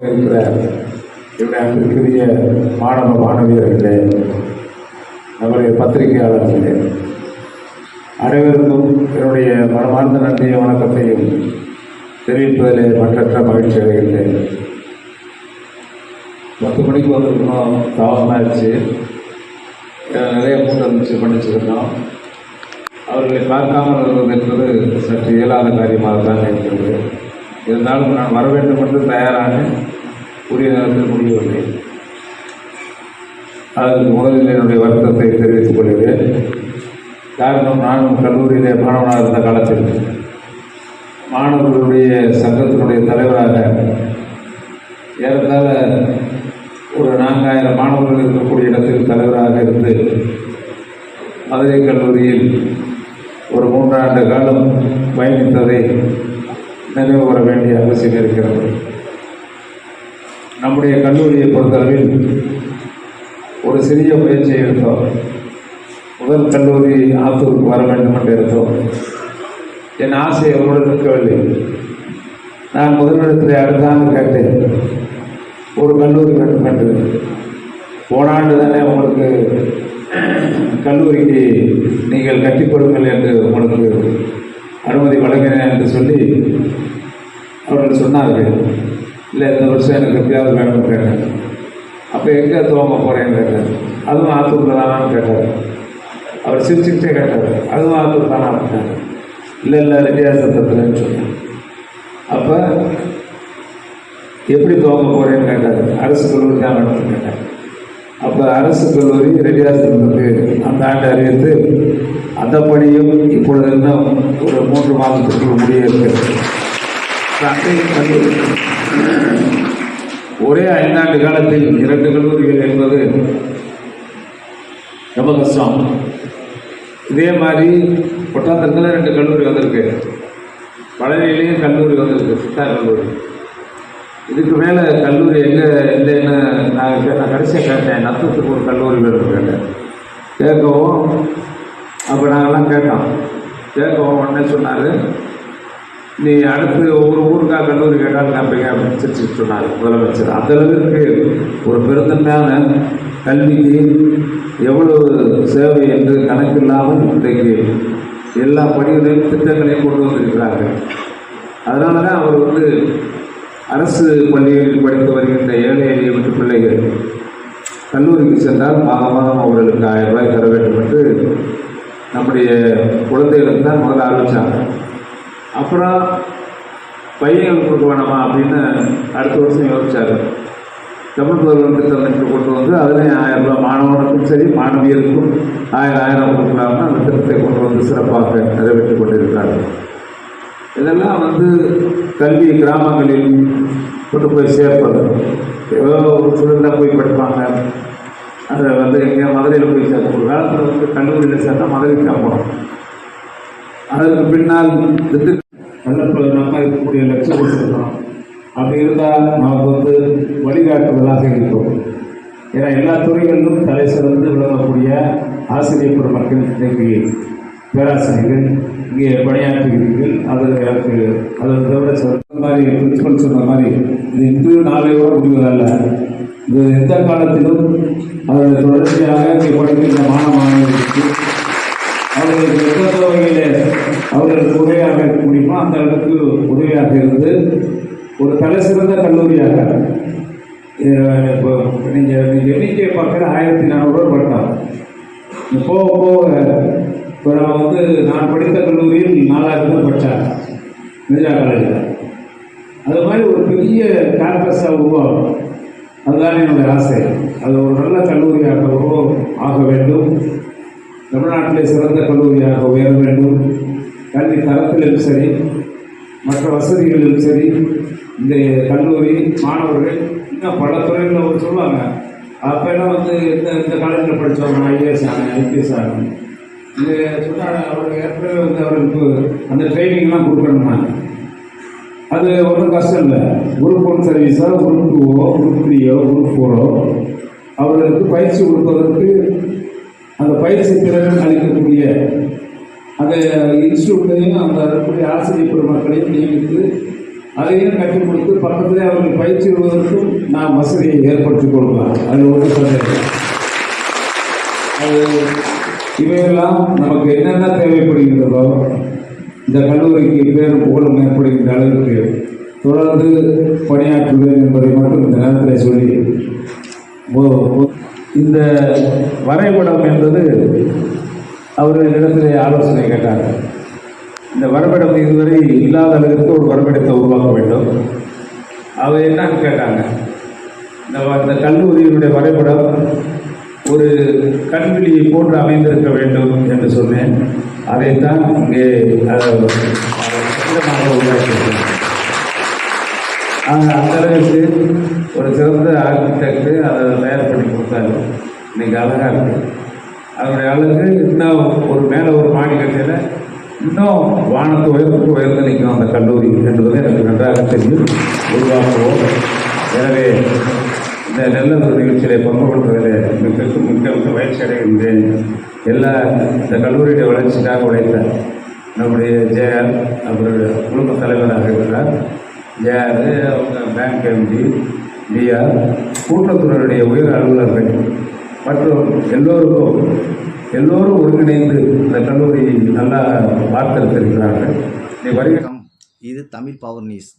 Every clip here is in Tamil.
இருக்கிற என்னுடைய அன்பிற்குரிய மாணவ மாணவியர்களே நம்முடைய பத்திரிகையாளர்களே அனைவருக்கும் என்னுடைய மனமார்ந்த நன்றிய வணக்கத்தையும் தெரிவிப்பதிலே மற்றற்ற மகிழ்ச்சி அடைகின்றேன். பத்து மணிக்கு வந்திருக்கணும் தாமதமாகிடுச்சு நிறைய கூட்டம் இருந்துச்சு பண்ணிச்சிருந்தோம். அவர்களை பார்க்காமல் இருந்தது என்பது சற்று இயலாத காரியமாக தான் இருக்கிறது. இருந்தாலும் நான் வர வேண்டும் என்று தயாராக உரிய நேரத்தில் முடியவில்லை அதற்கு முதலில் என்னுடைய வருத்தத்தை தெரிவித்துக் கொள்கிறேன். காரணம் நானும் கல்லூரியிலே மாணவனாக இருந்த காலத்தில் மாணவர்களுடைய சங்கத்தினுடைய தலைவராக ஏறத்தாழ ஒரு நான்காயிரம் மாணவர்கள் இருக்கக்கூடிய இடத்தில் தலைவராக இருந்து மதுரை கல்லூரியில் ஒரு மூன்றாண்டு காலம் பயணித்ததை நினைவு வர வேண்டிய அவசியம் இருக்கிறது. நம்முடைய கல்லூரியை பொறுத்தளவில் ஒரு சிறிய முயற்சியை எடுத்தோம். முதல் கல்லூரி ஆத்தூருக்கு வர வேண்டும் என்று எடுத்தோம். என் ஆசை எவ்வளவு இருக்கவில்லை நான் முதலிடத்தில் அடுத்தாண்டு கேட்டேன். ஒரு கல்லூரி வேண்டும் என்று. போனாண்டு தானே உங்களுக்கு கல்லூரிக்கு நீங்கள் கட்டிக் கொடுங்கள் என்று உங்களுக்கு அனுமதி வழங்கினேன் என்று சொல்லி அவர்கள் சொன்னார்கள் இல்லை இந்த வருஷம் எனக்கு எப்படியாவது வேணும்னு கேட்டேன். அப்போ எங்கே துவங்க போகிறேன்னு கேட்டார் அதுவும் ஆத்தூர் தானான்னு கேட்டார். அவர் சிரிச்சுக்கிட்டே கேட்டார். அதுவும் ஆத்தூர் தானா அப்படின்னாரு இல்லை இல்லை ரெட்டியார் சத்தத்துலன்னு சொன்னேன் அப்போ எப்படி துவங்க போகிறேன்னு கேட்டார். அரசு கல்லூரி தான் வேணும்னு கேட்டார். அப்போ அரசு கல்லூரி ரெட்டியாசனத்துக்கு அந்த ஆண்டு அறிவித்து அந்த பணியும் இப்பொழுது இன்னும் ஒரு மூன்று மாதத்துக்குள் முடிய இருக்கிறது ஒரே ஐந்தாண்டு காலத்தில் இரண்டு கல்லூரிகள் என்பது ரொம்ப கஷ்டம் இதே மாதிரி ஒட்டாந்தரத்தில் ரெண்டு கல்லூரி வந்திருக்கு. பழனியிலையும் கல்லூரி வந்திருக்கு சித்தார் கல்லூரி. இதுக்கு மேலே கல்லூரி எங்கே இல்லைன்னு நான் நான் கடைசியாக கேட்டேன் நத்தத்துக்கு ஒரு கல்லூரி கேட்டேன் கேட்கவும் அப்போ நாங்கள்லாம் கேட்டோம். கேட்கவும் உடனே சொன்னார் நீ அடுத்து ஒவ்வொரு ஊருக்காக கல்லூரி கேட்டாலும் கேட்பீங்க அப்படின்னு சொன்னார் முதலமைச்சர் அந்த அளவிற்கு ஒரு பெருந்தன்மையான கல்விக்கு எவ்வளவு சேவை என்று கணக்கில்லாமல் இன்றைக்கு எல்லா பணிகளையும் திட்டங்களையும் கொண்டு வந்திருக்கிறார்கள். அதனால தான் அவர் வந்து அரசு பள்ளிகளில் படித்து வருகின்ற ஏழை எளிய வீட்டு பிள்ளைகள் கல்லூரிக்கு சென்றால் மாத மாதம் அவர்களுக்கு ஆயிரம் ரூபாய் தர வேண்டும் என்று நம்முடைய குழந்தைகளுக்கு தான் முதல்ல ஆரம்பித்தாங்க அப்புறம் பையன் கொடுக்க வேணாமா அப்படின்னு அடுத்த வருஷம் யோசிச்சார். தமிழ் முதல்வர் திட்டம் கொண்டு வந்து அதுலேயும் ஆயிரம் ரூபாய் மாணவனுக்கும் சரி மாணவியருக்கும் ஆயிரம் ஆயிரம் கொடுக்கலாம்னு அந்த திட்டத்தை கொண்டு வந்து சிறப்பாக நிறைவேற்றிக் கொண்டிருக்கிறார்கள் இதெல்லாம் வந்து கல்வி கிராமங்களில் கொண்டு போய் சேர்ப்பது. ஏதோ ஒரு போய் படிப்பாங்க. அதை வந்து எங்கேயா மதுரையில் போய் சேர்க்கணும் காலத்தில் வந்து கல்லூரியில் சேர்த்தா மதுரைக்கு தான் போகணும் அதற்கு பின்னால் நம்ம இருக்கக்கூடிய லட்சம் வச்சிருக்கோம் அப்படி இருந்தால் நமக்கு வந்து வழிகாட்டுவதாக இருக்கும். ஏன்னா எல்லா துறைகளிலும் தலை சிறந்து விளங்கக்கூடிய ஆசிரியர் பெருமக்கள் இன்றைக்கு பேராசிரியர்கள் இங்கே பணியாற்றுகிறீர்கள். அது எனக்கு அதை தவிர சொன்ன மாதிரி பிரின்சிபல் சொன்ன மாதிரி இது இன்று நாளையோடு முடிவதல்ல. இது எந்த காலத்திலும் அது தொடர்ச்சியாக இங்கே படிக்கின்ற மாணவ மாணவர்களுக்கு அவர்களுக்கு எந்த வகையிலே அவர்களுக்கு உதவியாக இருக்க முடியுமோ அந்த அளவுக்கு உதவியாக இருந்து ஒரு தலை சிறந்த கல்லூரியாக. இப்போ நீங்கள் நீங்கள் எண்ணிக்கையை பார்க்குற ஆயிரத்தி நானூறுரூவா பட்டம் போக போக இப்போ நான் வந்து நான் படித்த கல்லூரியில் நாலாயிரம் பேர் படித்தாங்க இந்திரா காலேஜில். அது மாதிரி ஒரு பெரிய கேம்பஸாக உருவாகும். அதுதான் என்னுடைய ஆசை. அது ஒரு நல்ல கல்லூரியாகவோ ஆக வேண்டும். தமிழ்நாட்டிலே சிறந்த கல்லூரியாக உயர வேண்டும். கல்வி தரத்திலும் சரி மற்ற வசதிகளிலும் சரி இந்த கல்லூரி மாணவர்கள் இன்னும் பல துறைகளில் ஒரு சொல்லுவாங்க. அப்போல்லாம் வந்து இந்த இந்த காலேஜில் படித்தவங்க ஐஏஎஸ் ஆகணும் ஐபிஎஸ் ஆகணும். இது சொன்னாங்க அவருக்கு ஏற்கனவே வந்து அவருக்கு அந்த ட்ரைனிங்லாம் கொடுக்கணுமா? அது ஒன்றும் கஷ்டம் இல்லை. குரூப் ஒன் சர்வீஸோ குரூப் டூவோ குரூப் த்ரீயோ குரூப் ஃபோரோ அவர்களுக்கு பயிற்சி கொடுப்பதற்கு அந்த பயிற்சி திறன் அளிக்கக்கூடிய அந்த இன்ஸ்டியூட்டையும் அந்த இருக்கக்கூடிய ஆசிரியர் பெருமக்களையும் நியமித்து அதையும் கற்றுக் கொடுத்து பக்கத்திலே அவர்கள் பயிற்சி விடுவதற்கும் நாம் வசதியை ஏற்படுத்தி கொடுக்கலாம் அது ஒரு சந்தேகம். அது இவையெல்லாம் நமக்கு என்னென்ன தேவைப்படுகின்றதோ இந்த கல்லூரிக்கு பேர் புகழும் ஏற்படுகின்ற அளவிற்கு தொடர்ந்து பணியாற்றுவேன் என்பதை மட்டும் இந்த நேரத்தில் சொல்லி இந்த வரைபடம் என்பது அவர் அவர்களிடத்திலே ஆலோசனை கேட்டாங்க இந்த வரைபடம் இதுவரை இல்லாத அளவிற்கு ஒரு வரைபடத்தை உருவாக்க வேண்டும். அவர் என்னன்னு கேட்டாங்க. இந்த அந்த கல்லூரியினுடைய வரைபடம் ஒரு கண்விழியை போன்று அமைந்திருக்க வேண்டும் என்று சொன்னேன். அதைத்தான் இங்கே அதை அந்த அளவுக்கு ஒரு சிறந்த ஆர்கிடெக்ட் அதை தயார் பண்ணி கொடுத்தாரு. இன்னைக்கு அழகாக இருக்குது அதனுடைய அழகு இன்னும் ஒரு மேலே ஒரு மாடி கட்டையில் இன்னும் வானத்து உயரத்துக்கு உயர்ந்து நிற்கும் அந்த கல்லூரி என்பது எனக்கு நன்றாக தெரியும். உருவாக்குவோம். எனவே இந்த நல்ல ஒரு நிகழ்ச்சியிலே பங்கு கொள்வதில் மிக்க மிக்க மிக்க மகிழ்ச்சி அடைகின்றேன். எல்லா இந்த கல்லூரியுடைய வளர்ச்சிக்காக உழைத்த நம்முடைய ஜெயர் அவருடைய குடும்ப தலைவராக இருக்கிறார். ஜெயர் அவங்க பேங்க் எம்டி டிஆர் கூட்டத்துறையுடைய உயர் அலுவலர்கள் மற்றும் எல்லோருக்கும் எல்லோரும் ஒருங்கிணைந்து இந்த கல்லூரி நல்லா வார்த்தெடுத்திருக்கிறார்கள். நீ வணக்கம். இது தமிழ் பவர் நியூஸ்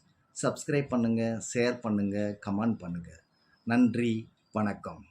சப்ஸ்கிரைப் பண்ணுங்கள் ஷேர் பண்ணுங்கள் கமெண்ட் பண்ணுங்கள் நன்றி வணக்கம்.